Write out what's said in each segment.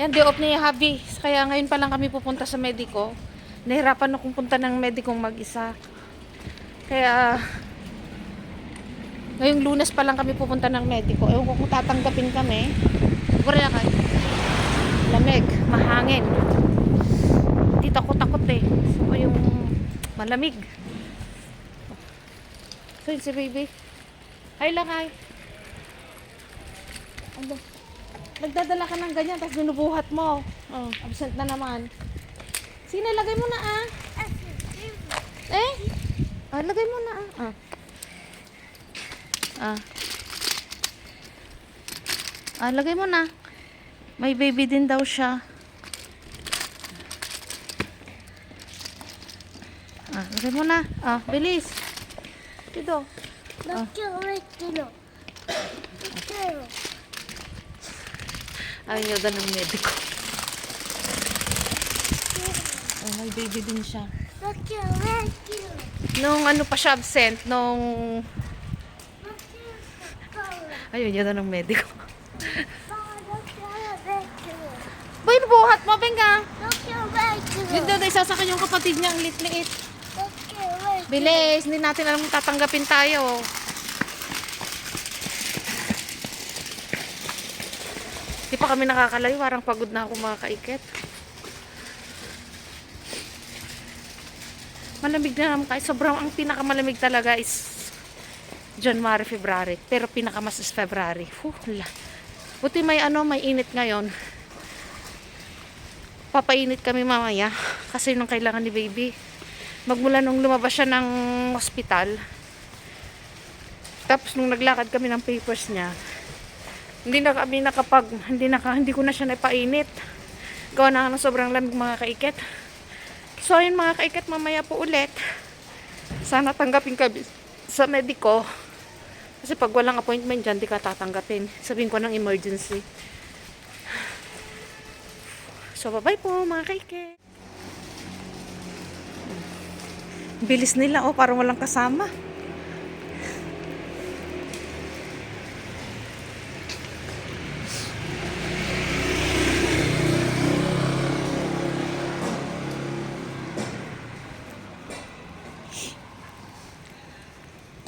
Yan, day off ni Habi. Kaya ngayon pa lang kami pupunta sa mediko. Nahirapan akong punta ng medikong mag-isa. Kaya, ngayong lunes pa lang kami pupunta ng mediko. Ewan ko kung tatanggapin kami. Korea ka. Lamig, mahangin. Dito ako takot eh. So, yung malamig. So, si baby. Hi lang, hi. Ano? Nagdadala ka ng ganyan, tapos binubuhat mo. Oh, absent na naman. Sige lagay mo na ah. Eh? Ah, lagay mo na ah. Ah. Ah. Ah, lagay mo na. May baby din daw siya. Ah, lagay mo na. Ah, bilis. Dito. Ayaw niya daw ng mediko. Oh, may baby din siya. Nung ano pa siya absent, nung... Ayaw niya daw ng mediko. Boy, buhat mo, Benga. Dito daw isasakan yung kapatid niya, ang lit-liit. Bilis, hindi natin alam kung tatanggapin tayo. Di pa kami nakakalayo, parang pagod na ako makakaikit. Malamig na naman kahit sobrang ang pinakamalamig talaga is January, February. Pero pinakamas is February. Huh, la. Buti may ano, may init ngayon. Papainit kami mamaya kasi nung kailangan ni baby. Magmula nung lumabas siya ng hospital. Tapos nung naglakad kami ng papers niya, hindi na kami nakapag, hindi, naka, hindi ko na siya napainit. Gawa na ng sobrang lamig mga kaikit. So ayun mga kaikit, mamaya po ulit. Sana tanggapin ka sa mediko. Kasi pag walang appointment dyan, di ka tatanggapin. Sabihin ko ng emergency. So bye-bye po mga kaikit. Bilis nila oh, parang walang kasama.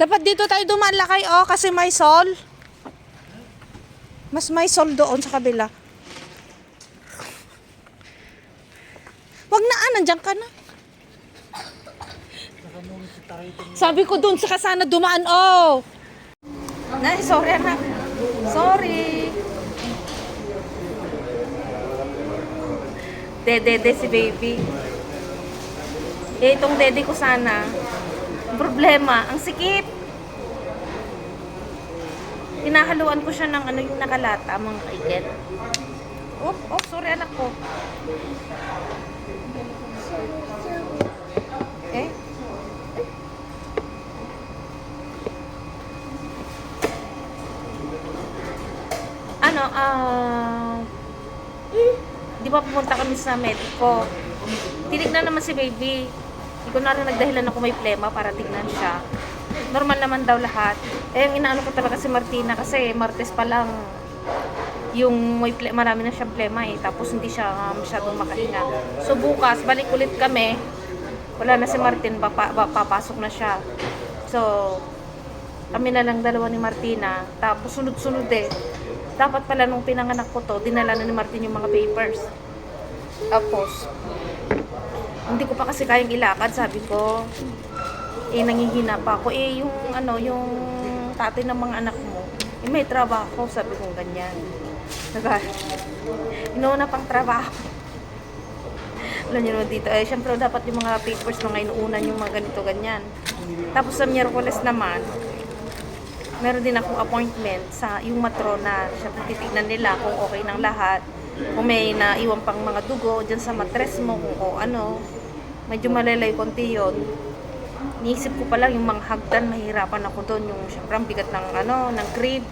Dapat dito tayo dumaan oh kasi may sol. Mas may sol doon sa kabila. Wag na ah, nandiyan ka na. Sabi ko doon sa sana dumaan oh. Nay, sorry anak. Sorry. Dede si baby. Eh, itong dede ko sana. Problema, ang sikip. Hinahaluan ko siya ng ano yung nakalata, mga kaiket. Oh, oh, sorry anak ko. Eh? Ano, ah... di ba pumunta kami sa medico? Tinignan naman si baby. Hindi ko na rin nagdahilan ako may plema para tignan siya. Normal naman daw lahat. Eh, ang inaano ko talaga si Martina kasi Martes pa lang yung may ple- marami na siyang plema eh. Tapos hindi siya uh, masyadong makahinga. So bukas, balik ulit kami. Wala na si Martin, papa, pa- papasok na siya. So, kami na lang dalawa ni Martina. Tapos sunod-sunod eh. Dapat pala nung pinanganak ko to, dinala na ni Martin yung mga papers. Tapos, hindi ko pa kasi kayang ilakad, sabi ko. Eh, nangihina pa ako. Eh, yung ano, yung tatay ng mga anak mo, eh, may trabaho, sabi ko ganyan. Diba? Inuuna pang trabaho. Alam niyo naman dito, eh, syempre dapat yung mga papers mga inuunan yung mga ganito, ganyan. Tapos sa Miyerkules naman, meron din akong appointment sa yung matrona. Syempre titignan nila kung okay ng lahat. Kung may naiwan pang mga dugo dyan sa matres mo, o ano. Medyo malalay konti yun. Niisip ko pa lang yung mga hagdan, mahirapan ako doon. Yung syempre ang bigat ng ano, ng crib.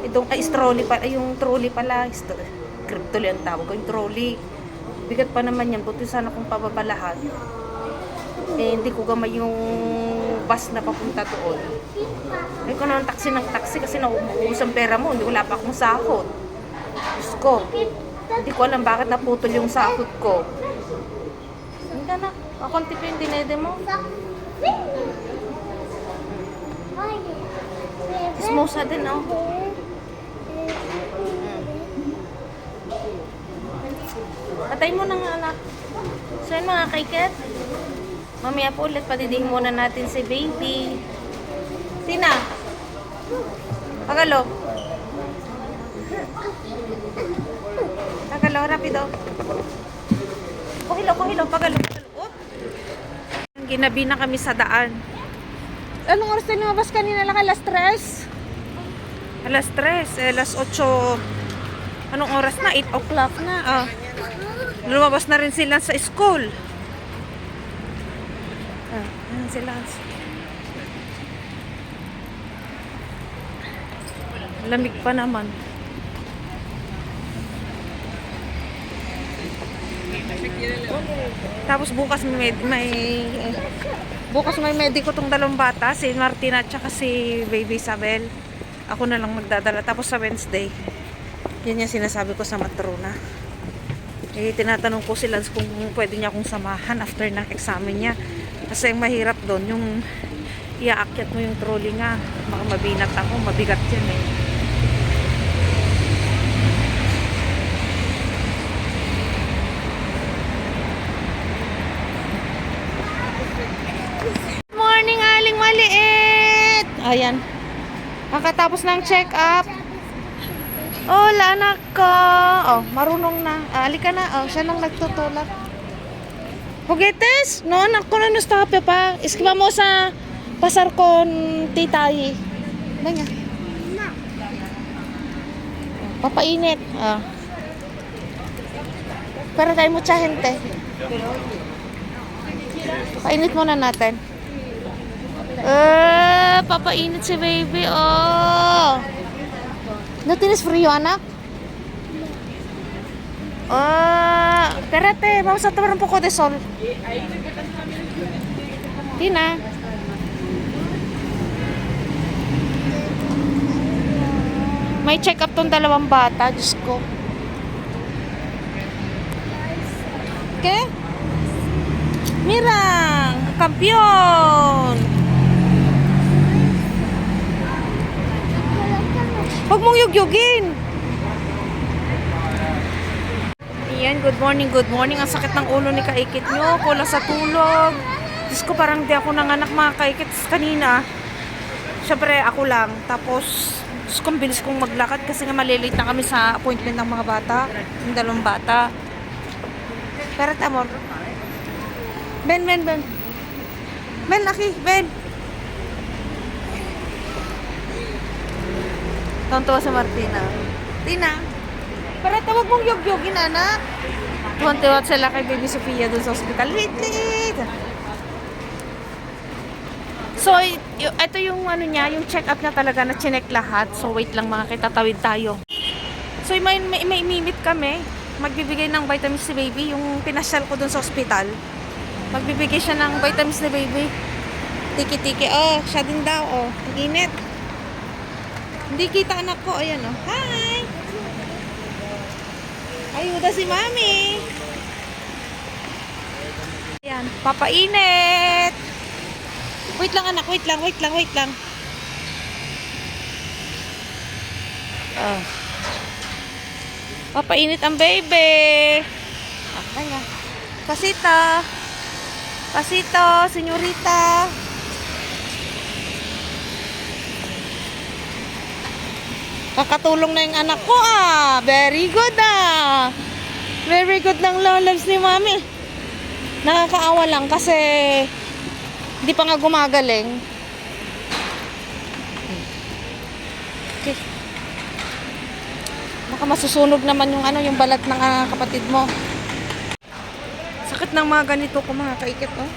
Itong, ay, trolley pa, yung trolley pala. Sto- crib tuloy ang tawag ko, yung trolley. Bigat pa naman yan, buti sana kung pababa lahat. Eh, hindi ko gamay yung bus na papunta doon. Ay ko naman taxi ng taxi kasi nauubos ang pera mo, hindi wala pa akong sahod. Ko. Hindi ko alam bakit naputol yung sakot ko. Hindi ka na. Kakunti pa yung dinede mo. Smosa din, oh. Patay mo na nga, anak. So yun mga kaiket. Mamaya po ulit padiding muna natin si baby. Tina. Pagalo, rapido. Kuhilo, kuhilo, pagalo. pagalo. Ginabi na kami sa daan. Anong oras tayo lumabas kanina lang? Alas 3? Alas 3, eh, alas 8. Anong oras na? 8 o'clock na. Ah. Lumabas na rin sila sa school. Ah, sila. Lamig pa naman. Tapos bukas may, may bukas may medico tong dalawang bata, si Martina at saka si Baby Isabel. Ako na lang magdadala. Tapos sa Wednesday, yun yung sinasabi ko sa matrona. Eh, tinatanong ko sila kung pwede niya akong samahan after ng examen niya. Kasi ang mahirap doon, yung iaakyat mo yung trolley nga. Baka mabinat ako, mabigat yan eh. Morning, aling maliit! Ayan. Kakatapos ng check-up. Hola, anak ko. Oh, marunong na. Ah, alika na. Oh, siya nang nagtutulak. Juguetes? No, anak ko na nustape pa. Iskiba mo sa pasar con titay. Banya. Papainit. Ah. Para tayo mucha gente. Painit muna natin. Eh, papainit si baby. Oh. No tienes frío, anak? Ah, espérate, vamos a tomar un poco de sol. Tina. May check up tong dalawang bata, Diyos ko. ¿Qué? Mirang, kampiyon. Huwag mong yugyugin. Ayan, good morning, good morning. Ang sakit ng ulo ni Kaikit nyo. Kulang sa tulog. Diyos ko, parang di ako nanganak mga Kaikit kanina. Siyempre, ako lang. Tapos, Diyos ko, bilis kong maglakad kasi nga malilate na kami sa appointment ng mga bata. Yung dalawang bata. Pero, amor. Ben, Ben, Ben. Ben, laki, Ben. Tontuwa sa Martina. Tina, para tawag mong yog-yogin, anak. Tuwan-tuwa sila kay Baby Sofia dun sa hospital. Wait, wait. So, ito yung ano niya, yung check-up niya talaga na chinek lahat. So, wait lang mga kitatawid tayo. So, may, may, may imimit kami. Magbibigay ng vitamins si baby. Yung pinasyal ko dun sa hospital. Magbibigay siya ng vitamins ni baby. Tiki-tiki. Oh, siya din daw. Oh, ang init. Hindi kita anak ko. Ayan oh. Hi! Ayuda si mami. Ayan. Papainit. Wait lang anak. Wait lang. Wait lang. Wait lang. Oh. Papainit ang baby. Ah. Pasita. Pasito, senyorita. Kakatulong na yung anak ko ah. Very good ah. Very good ng lolabs ni mami. Nakakaawa lang kasi hindi pa nga gumagaling. Okay. Baka masusunog naman yung ano yung balat ng ah, kapatid mo. Sakit ng mga ganito ko mga kaikit oh.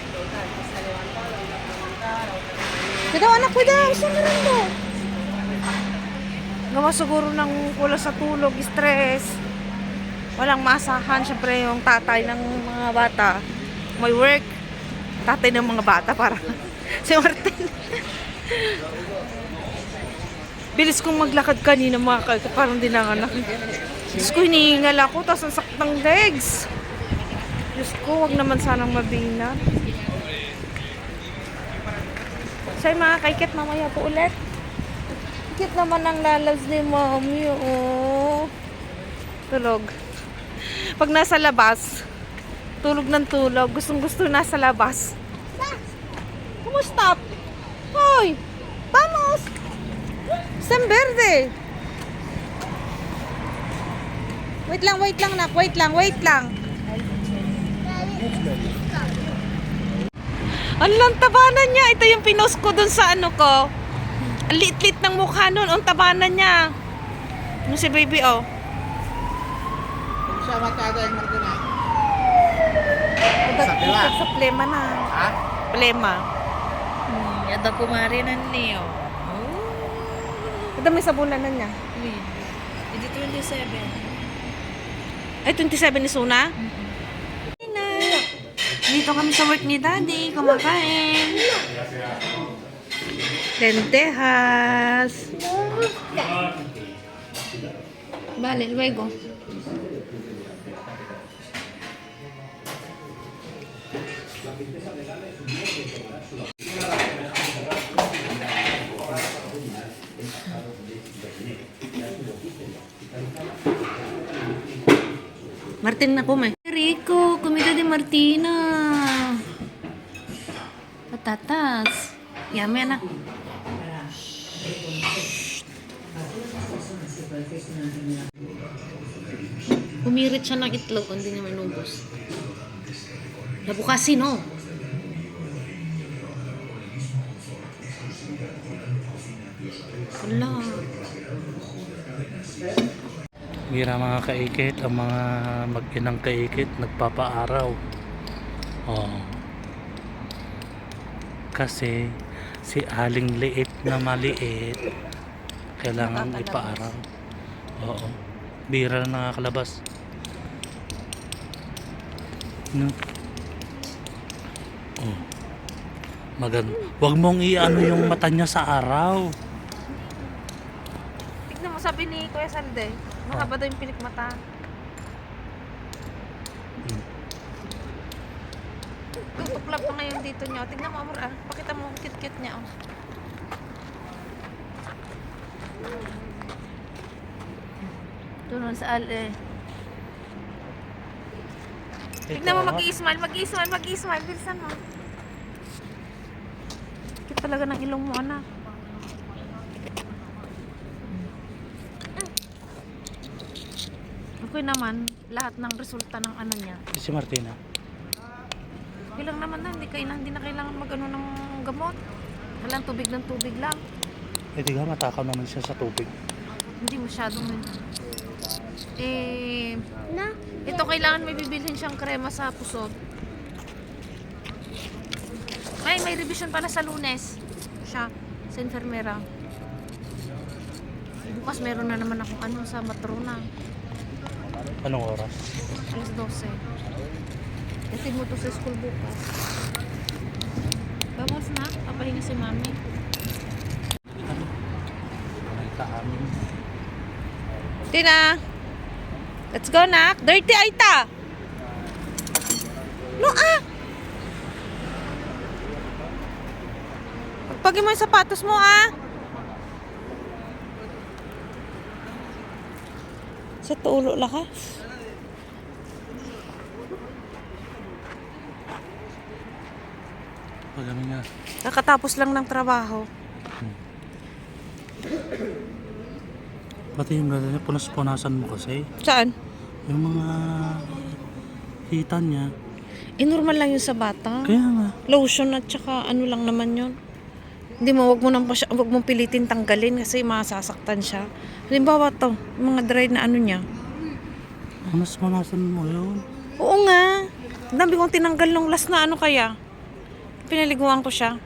Kudaw anak, kudaw. Saan na mo? Gawa siguro ng kulang sa tulog, stress. Walang masahan. Siyempre yung tatay ng mga bata. May work. Tatay ng mga bata para si Martin. Bilis kong maglakad kanina mga kag parang dinanganak. Diyos ko, hinihingal ako, tapos ang sakit ng legs. Diyos ko, wag naman sanang mabina. So, mga kaikit, mamaya po ulit. Kit naman ang lalabs ni mommy, oh. Tulog. Pag nasa labas, tulog ng tulog, gustong gusto nasa labas. Kumusta? Hoy! Vamos! San Verde! Wait lang, wait lang, nak. Wait lang, wait lang. Ang lang tabanan niya. Ito yung pinost ko dun sa ano ko. Ang liit-liit ng mukha nun. Ang tabanan niya. Ano si baby, oh. Siya matada yung Martina. Sa pila. Sa plema na. Ha? Plema. Yada kumari na niyo. Ito may sabunan na niya. Hindi 27. Ay, 27 ni Suna? Na. Dito kami sa work ni Daddy. Kumakain. Lentejas. Vale, luego. Martin na po, may. Rico, comida de Martina. Patatas. Yummy, anak. Pumirit siya ng itlog, hindi niya manubos. Nabukasin, no? Wala. Gira mga kaikit, ang mga mag-inang kaikit nagpapaaraw. Oh. Kasi si aling liit na maliit kailangan ipaaraw. Oo. Bira na nakakalabas. No. Oh. Magan. Huwag mong iano yung mata niya sa araw. Tignan mo, sabi ni Kuya Salde, mahaba daw yung pilikmata. Hmm. Tutuklap pa ngayon dito niya. Tignan mo, amor, ah. Pakita mo ang cute-cute niya, oh. Doon sa al eh. Tignan mo, ah. mag-i-smile, mag-i-smile, mag-i-smile. Bilisan mo. Cute talaga ng ilong mo, anak. Okay naman, lahat ng resulta ng ano niya. Si Martina. Okay lang naman na, hindi, kailangan, hindi na kailangan mag-ano ng gamot. Walang tubig ng tubig lang. Eh, di ka matakaw naman siya sa tubig. Hindi masyadong Eh, na? Ito kailangan may bibilhin siyang krema sa pusod. Ay, may revision pala sa lunes. Siya, sa enfermera. Bukas meron na naman akong ano sa matrona. Anong oras? Alas 12. Kasi mo to sa school bukas. Vamos na, papahinga si mami. Kaamin. Tina! Let's go, nak! Dirty Aita! No, ah! Pagpagin mo yung sapatos mo, ah! Sa tulo lakas. Pagami nga. Nakatapos lang ng trabaho. Pati yung gano'n niya, punas-punasan mo kasi. Saan? Yung mga hita niya. Eh, normal lang yun sa bata. Kaya nga. Lotion at saka ano lang naman yun. Hindi mo, wag mo nang pa siya, wag mong pilitin tanggalin kasi masasaktan siya. Halimbawa to, yung mga dry na ano niya. Punas-punasan mo yun. Oo nga. Dami kong tinanggal nung last na ano kaya. Pinaliguan ko siya.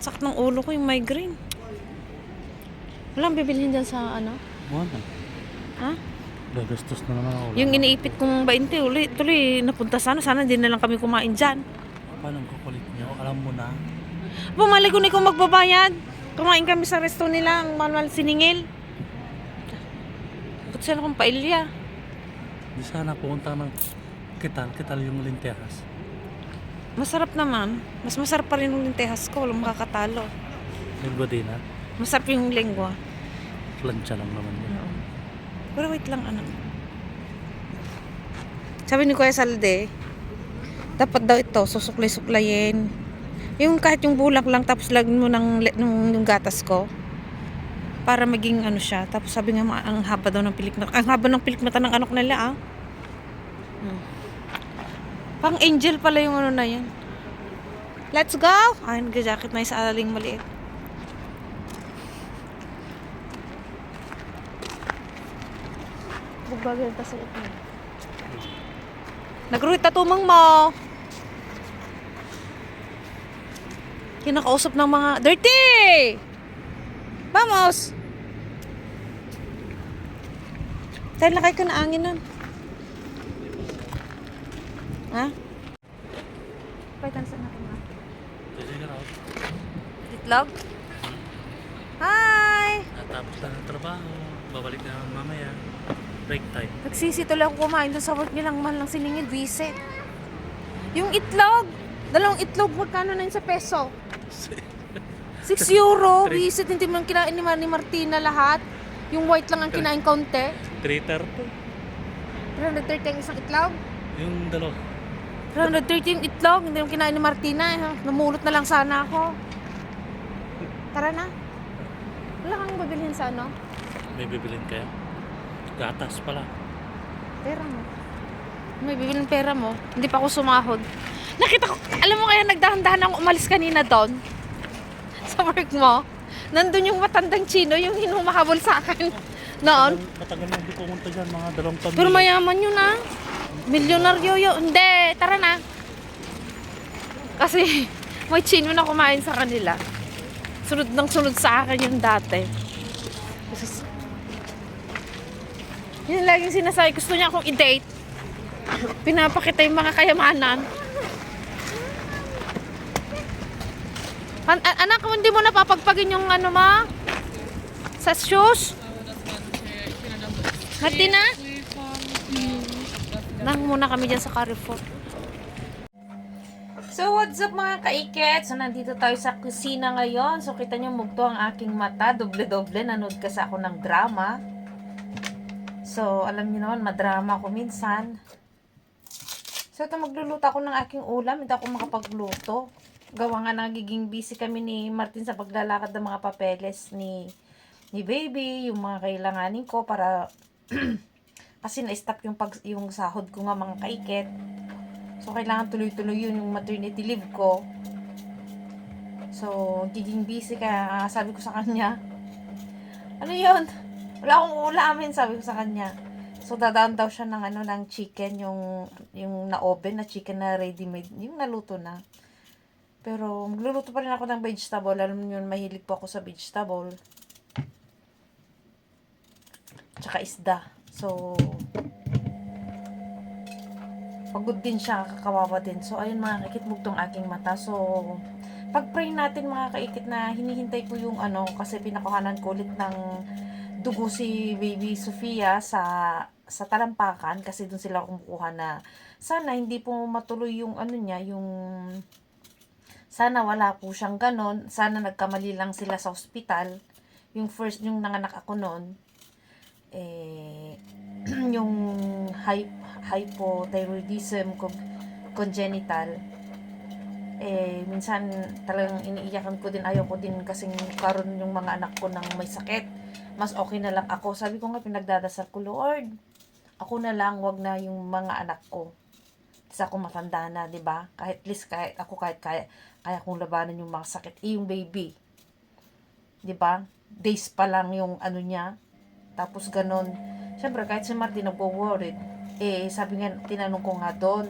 Sakit ng ulo ko yung migraine. Walang bibilhin dyan sa ano? Wala. Ha? Gagastos na naman ako. Yung iniipit kong 20 uli, tuloy napunta sana. Sana hindi na lang kami kumain dyan. Paano ang kukulit niyo? Alam mo na. Bumalik ko na ikaw magbabayad. Kumain kami sa resto nila, ang manual siningil. Ba't sila kong pailya? Di sana pumunta ng kital, kital yung lintehas. Masarap naman. Mas masarap pa rin yung lintehas ko. Walang makakatalo. Linggo din ha. Masarap yung lengwa. Plancha lang naman yun. Pero wait lang, anak. Sabi ni Kuya Salde, dapat daw ito, susuklay-suklayin. Yung kahit yung bulak lang, tapos lagyan mo ng, ng, yung gatas ko. Para maging ano siya. Tapos sabi nga, ang haba daw ng pilik mata. Ang haba ng pilik mata ng anak nila, ah. Hmm. Pang angel pala yung ano na yan. Let's go! Ay, nag-jacket na yung sa alaling maliit. Bugbagal ta sa ito. Nagruhit na tumang mo. Kinakausap ng mga dirty! Vamos! Tayo lakay ka na angin nun. Ha? Paitan sa natin raw. Itlog? Hi! Natapos na ng trabaho. Babalik na mamaya. Break time. Nagsisito lang kumain doon sa work nilang man lang siningil, visit. Yung itlog, dalawang itlog, magkano na yun sa peso? 6 euro, Three. visit, hindi mo lang kinain ni, Mar- ni Martina lahat. Yung white lang ang Three. kinain kaunti. 3.30. Pero 130 ang isang itlog. Yung dalawa. Pero 130 yung itlog, hindi yung kinain ni Martina. Eh. Namulot na lang sana ako. Tara na. Wala kang babilhin sa ano? May bibilin kayo. Gatas pala. Pera mo. May bibili ng pera mo. Hindi pa ako sumahod. Nakita ko, alam mo kaya nagdahan-dahan ako umalis kanina doon. Sa work mo. Nandun yung matandang chino, yung hinumahabol sa akin. Noon. Matagal na hindi pumunta dyan. Mga dalawang pamilya. Pero mayaman yun ah. Milyonaryo yun. Hindi, tara na. Kasi may chino na kumain sa kanila. Sunod ng sunod sa akin yung dati. Yun laging sinasabi. Gusto niya akong i-date. Pinapakita yung mga kayamanan. An- an- anak, hindi mo napapagpagin yung ano ma? Sa shoes? Martina? Nang muna kami dyan sa Carrefour. So, what's up mga kaiket? So, nandito tayo sa kusina ngayon. So, kita nyo mugto ang aking mata. Doble-doble. Nanood kasi ako ng drama. So, alam niyo naman, madrama ako minsan. So, ito magluluto ako ng aking ulam. Hindi ako makapagluto. Gawa nga nagiging busy kami ni Martin sa paglalakad ng mga papeles ni ni baby, yung mga kailanganin ko para kasi na-stop yung pag yung sahod ko nga mga kaiket. So kailangan tuloy-tuloy yun yung maternity leave ko. So giging busy kaya ah, sabi ko sa kanya, ano yun? Wala akong ulamin, sabi ko sa kanya. So dadaan daw siya ng ano ng chicken yung yung na oven na chicken na ready made, yung naluto na. Pero magluluto pa rin ako ng vegetable. Alam niyo, mahilig po ako sa vegetable. Tsaka isda. So, pagod din siya, kakawawa din. So, ayun mga kakitmug tong aking mata. So, pag-pray natin mga kaikit na hinihintay ko yung ano, kasi pinakuhanan ko ulit ng dugo si baby Sofia sa sa talampakan kasi doon sila kumukuha na sana hindi po matuloy yung ano niya, yung sana wala po siyang ganon. Sana nagkamali lang sila sa ospital. Yung first, yung nanganak ako noon, eh, yung hy- hypothyroidism con- congenital, eh, minsan talagang iniiyakan ko din, ayaw ko din kasing karon yung mga anak ko ng may sakit. Mas okay na lang ako. Sabi ko nga, pinagdadasal ko, Lord, ako na lang, wag na yung mga anak ko. Kasi ako matanda na, di ba? Kahit least, kahit ako kahit kaya, kaya kong labanan yung mga sakit. Eh, yung baby. Di ba? Days pa lang yung ano niya. Tapos ganon. Siyempre, kahit si Martin nagwo-worried. Eh, sabi nga, tinanong ko nga doon.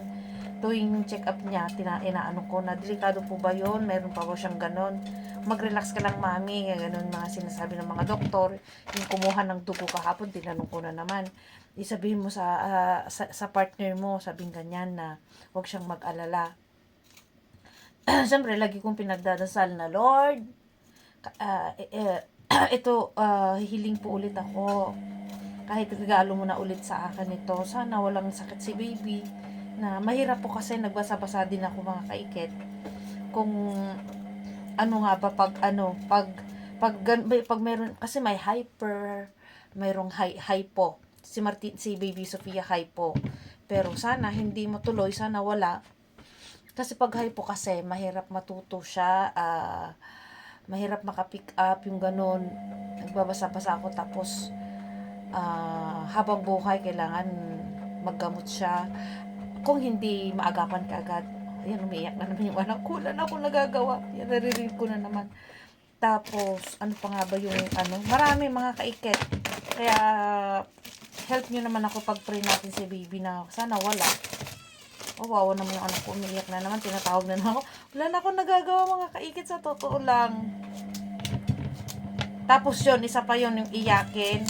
Tuwing check-up niya, tina, inaano ko na, delikado po ba yun? Meron pa ba siyang ganon? Mag-relax ka lang, mami. Ganon mga sinasabi ng mga doktor. Yung kumuha ng dugo kahapon, tinanong ko na naman. Isabihin mo sa, ah, sa, sa partner mo, sabing ganyan na huwag siyang mag-alala. Siyempre, lagi kong pinagdadasal na, Lord, eh, eh, ito, ah, hihiling po ulit ako. kahit regalo mo na ulit sa akin ito, sana walang sakit si baby. Na mahirap po kasi nagbasa-basa din ako mga kaikit. Kung ano nga ba pag ano, pag pag, may- pag meron kasi may hyper, mayroong hy, hypo. Si Martin, si baby Sofia hypo. Pero sana hindi matuloy, sana wala. Kasi pag hypo kasi mahirap matuto siya, ah mahirap makapick up yung ganun. Nagbabasa-basa ako tapos ah, habang buhay kailangan maggamot siya. Kung hindi maagapan ka agad, ayan, umiiyak na naman yung anak ko. Wala na akong nagagawa. Yan, naririnig ko na naman. Tapos, ano pa nga ba yung ano? Marami mga kaiket. Kaya, help nyo naman ako pag pray natin si baby na sana wala. Oh, wow naman yung anak ko. Umiiyak na naman. Tinatawag na naman ako. Wala na akong nagagawa mga kaikit sa totoo lang. Tapos yun, isa pa yun yung iyakin.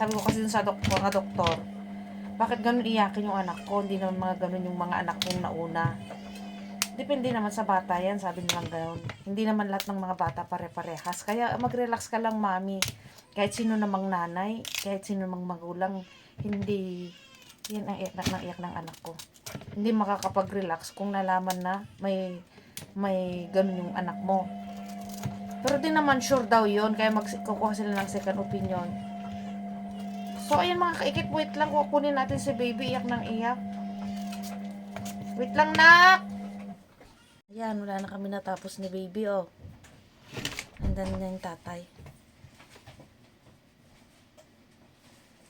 Sabi ko kasi sa doktor, mga doktor, bakit ganun iyakin yung anak ko? Hindi naman mga ganun yung mga anak kong nauna. Depende naman sa bata yan, sabi nilang ganun. Hindi naman lahat ng mga bata pare-parehas. Kaya mag-relax ka lang, mami. Kahit sino namang nanay, kahit sino namang magulang, hindi, yan ang iyak ng iyak ng anak ko. Hindi makakapag-relax kung nalaman na may, may ganun yung anak mo. Pero di naman sure daw yon kaya magkukuha sila ng second opinion. So, ayan mga kaikit, wait lang, kukunin natin si baby, iyak ng iyak. Wait lang, nak! Ayan, wala na kami natapos ni baby, oh. Andan na yung tatay.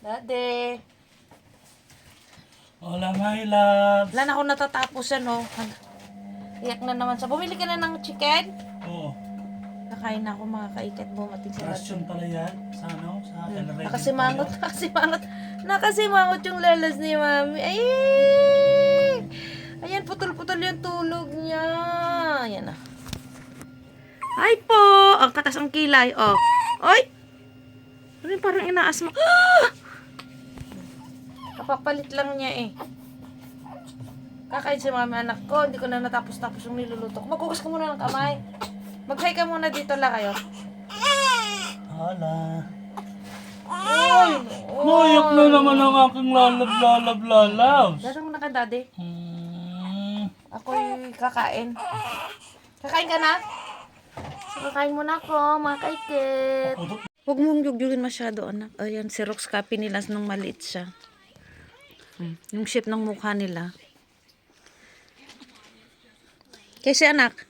Daddy! Hola, my love. Wala na ako natatapos yan, oh. Iyak na naman sa... Bumili ka na ng chicken? Oo. Kakain na ako mga kaikit, bumating sa Rasyon pala yan. Sa ano? Sa ready Nakasimangot, nakasimangot. Nakasimangot yung lalas ni mami. Ay! Ayan, putol-putol yung tulog niya. Ayan na. Ay po! Ang katas ang kilay. Oh. Oy! Ano parang inaas mo? Ah! Kapapalit lang niya eh. Kakain si mami anak ko. Hindi ko na natapos-tapos yung niluluto ko. Magkukas ka muna ng kamay. Mag-hi ka muna dito lang kayo. Hala. Ay! Mayok na naman ang aking lalab, lalab, lalabs. Dada mo na ka, daddy. Hmm. Ako'y kakain. Kakain ka na? So, kakain muna ako, mga kaikit. Huwag mong yugyugin masyado, anak. Ayan, si Rox copy nila nung maliit siya. Hmm, Yung shape ng mukha nila. Kasi anak,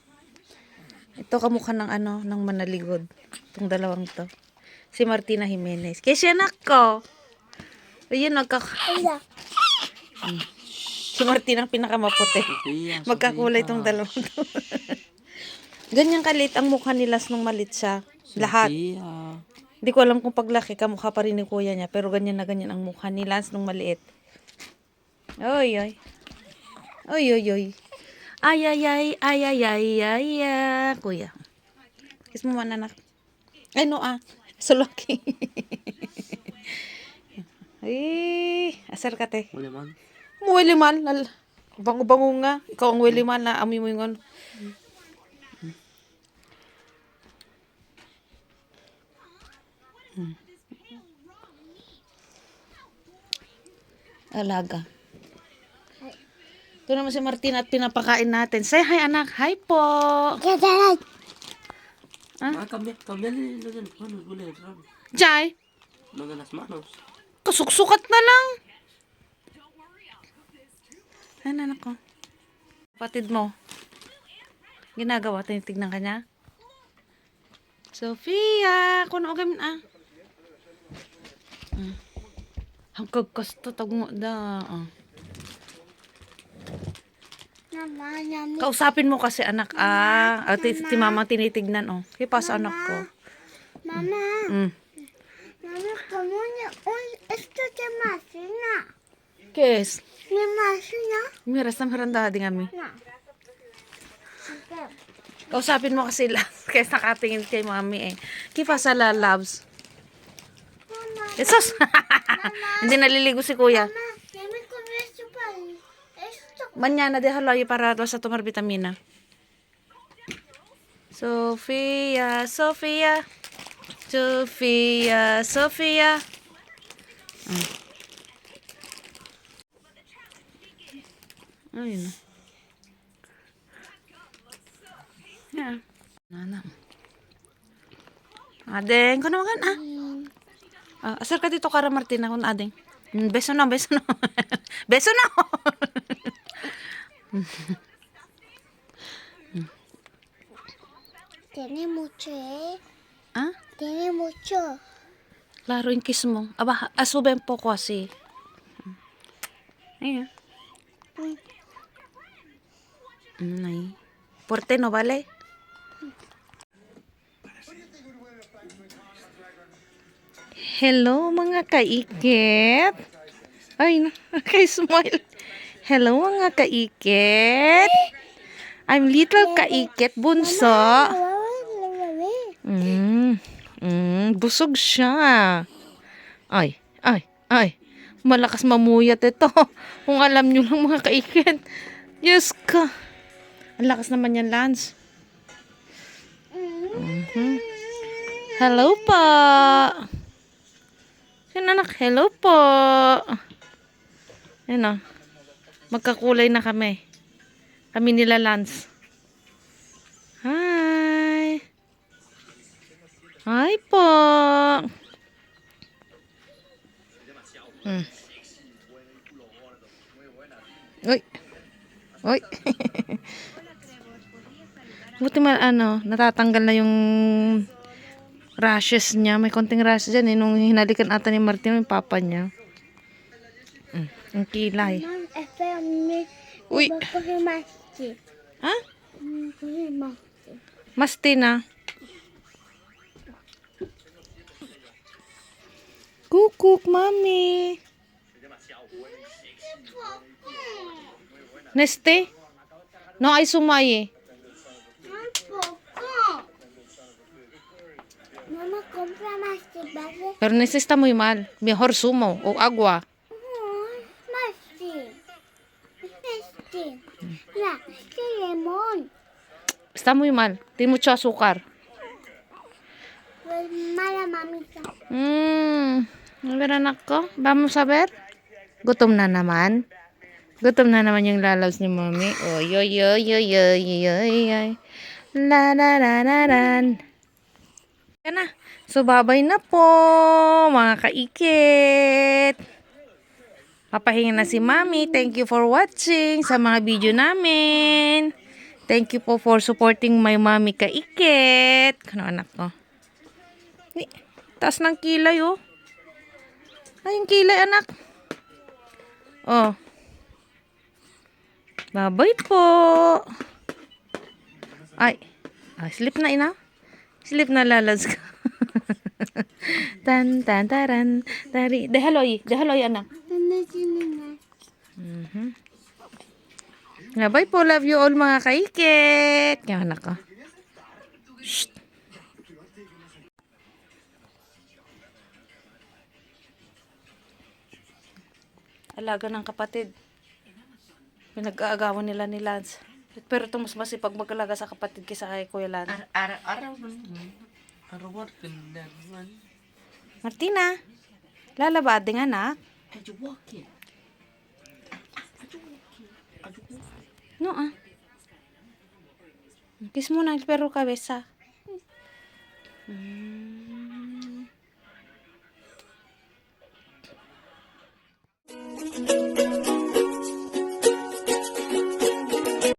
ito kamukha ng ano, ng manaligod. Itong dalawang to. Si Martina Jimenez. Kasi anak ko. Ayun, nagkaka... Hmm. Si Martina ang pinakamaputi. Magkakulay itong dalawang to. Ganyan kalit ang mukha nila nung malit siya. Lahat. Hindi ko alam kung paglaki, kamukha pa rin ni kuya niya. Pero ganyan na ganyan ang mukha ni Lance nung maliit. Oy, oy. Oy, oy, oy. Ay, ay, ay, ay, ay, ay, ay, ay, kuya. Kiss mo man, anak. Ay, no, ah. Sulaki. ay, acercate. Wala man. Muweli man. Lal. Bango-bango nga. Ikaw ang weli man na amoy mo yung ano. Hmm. Alaga. Ito naman si Martina at pinapakain natin. Say hi anak. Hi po. Ah. Jai. Kasuksukat na lang. Ano anak ko? Kapatid mo. Ginagawa, tinitignan ka niya. Sofia! Kuno ka min ah. Mm. Hangkag kasto tagmo da. Ah. Kausapin mo kasi anak ah. Ah, ti, ti mama tinitignan oh. Kaya pa sa anak ko. Mamá, Mm. mamá, ¿cómo ne- un- esto de máquina? Kes. Miras na miranda di kami. Kausapin mo kasi lang. Kaya nakatingin kay mami eh. Kipa sa la loves. Esos! Hindi naliligo si kuya. Mañana déjalo ahí para vas a tomar vitamina. Sofía, Sofía. Sofía, Sofía. Ayun. Yan. Nana. Adeng, kung naman ah. Ah, asar ka dito kara Martina kung adeng. Mm, Beso na, beso na. beso na. Tiene mucho, ¿eh? ah? Tiene mucho. Klaro yung kiss mo. Aba, asuben po ko kasi. Ayan. Mm, ay. Porte no vale? Hello mga kaikit. Ay, naka-smile. Hello mga kaikit. I'm little kaikit bunso. Mm, mm, busog siya. Ay, ay, ay. Malakas mamuyat ito. Kung alam nyo lang mga kaikit. Diyos ka. Ang lakas naman yan, Lance. Mhm. Hello po. Yan anak, hello po. Yan o. Magkakulay na kami. Kami nila Lance. Hi. Hi po. Mm. Uy. Uy. Buti man ano, natatanggal na yung rashes niya. May konting rashes dyan eh. Nung hinalikan ata ni Martin yung papa niya. Mm. Ang kilay. Uy. Ha? Masti na. Kukuk, mami. Neste? No ay sumaye. Mamá, compra más, ¿sí? ¿vale? Pero está muy mal. Mejor sumo o agua. Ay, Más, sí. Este. Mira, este limón. Está muy mal. Tiene mucho azúcar. Pues mala mamita. Hmm. A ver, anak ko. Vamos a ver. Gutom na naman. Gutom na naman yung lalaws ni mommy. Oy, oy, oy, oy, oy, oy, oy. La, la, la, la, lan. Yan na. So, babay na po, mga kaikit. Papahinga na si mami. Thank you for watching sa mga video namin. Thank you po for supporting my mommy kaikit. Kano anak ko? Ni, taas ng kilay, oh. Ay, kilay, anak. Oh. Babay po. Ay. Ay, slip na, ina. Slip na lalas ka. tan, tan, taran. Tari. Dehaloy. Dehaloy, anak. ¿Dónde tiene más? Babay po. Love you all, mga kaikit. Yung anak ko. Shh. Alaga ng kapatid. Pinag-aagawan nila ni Lance. Pero ito mas masipag magalaga sa kapatid kaysa kay Kuya Lan. Ar- Araw-araw man. Araw-araw man. Martina, lalabading anak. Are you walking? No ah. Kiss mo na pero kabesa. Mm.